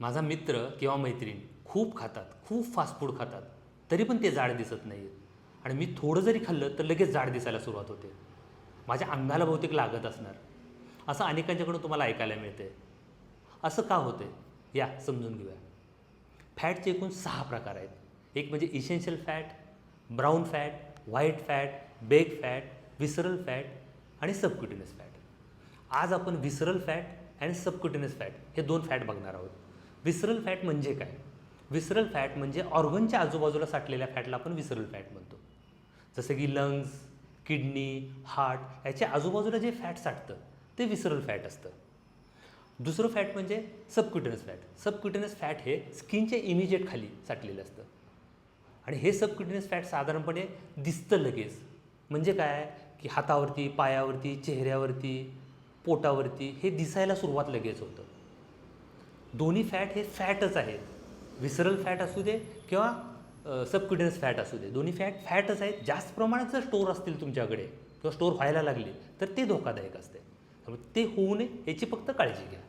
माझा मित्र किंवा मैत्रीण खूप खातात खूप फास्ट फूड खातात तरी पण ते जाड दिसत नाही आणि मी थोडं जरी खाल्लं तर लगेच जाड दिसायला सुरुवात होते. माझ्या अंगाला बहुतेक लागत असणार. असं अनेकांच्याकडून तुम्हाला ऐकायला मिळते असं का होते या समजून घेऊया. फॅटचे एकूण सहा प्रकार आहेत. एक म्हणजे essential fat brown fat white fat beige fat visceral fat आणि सबक्युटिनस फॅट आज आपण विसरल फॅट आणि सबक्युटिनस फॅट हे दोन फॅट बघणार आहोत. विसरल फॅट म्हणजे काय? विसरल फॅट म्हणजे ऑर्गनच्या आजूबाजूला साठलेल्या फॅटला आपण विसरल फॅट म्हणतो. जसं की लंग्स किडनी हार्ट याच्या आजूबाजूला जे फॅट साठतं ते विसरल फॅट असतं. दुसरं फॅट म्हणजे सबक्युटेनस फॅट सबक्युटिनस फॅट हे स्किनच्या इमिजिएट खाली साठलेलं असतं. आणि हे सबक्युटेनस फॅट साधारणपणे दिसतं लगेच. म्हणजे काय? की हातावरती पायावरती चेहऱ्यावरती पोटावरती हे दिसायला सुरुवात लगेच होतं. दोन्ही फॅट हे फॅटच आहेत. विसरल फॅट असू दे किंवा सबक्युटेनस फॅट असू दे. दोन्ही फॅट फॅटच आहेत. जास्त प्रमाणात जर स्टोअर असतील तुमच्याकडे किंवा स्टोअर व्हायला लागले तर ते धोकादायक असते. त्यामुळे ते होऊ नये याची फक्त काळजी घ्या.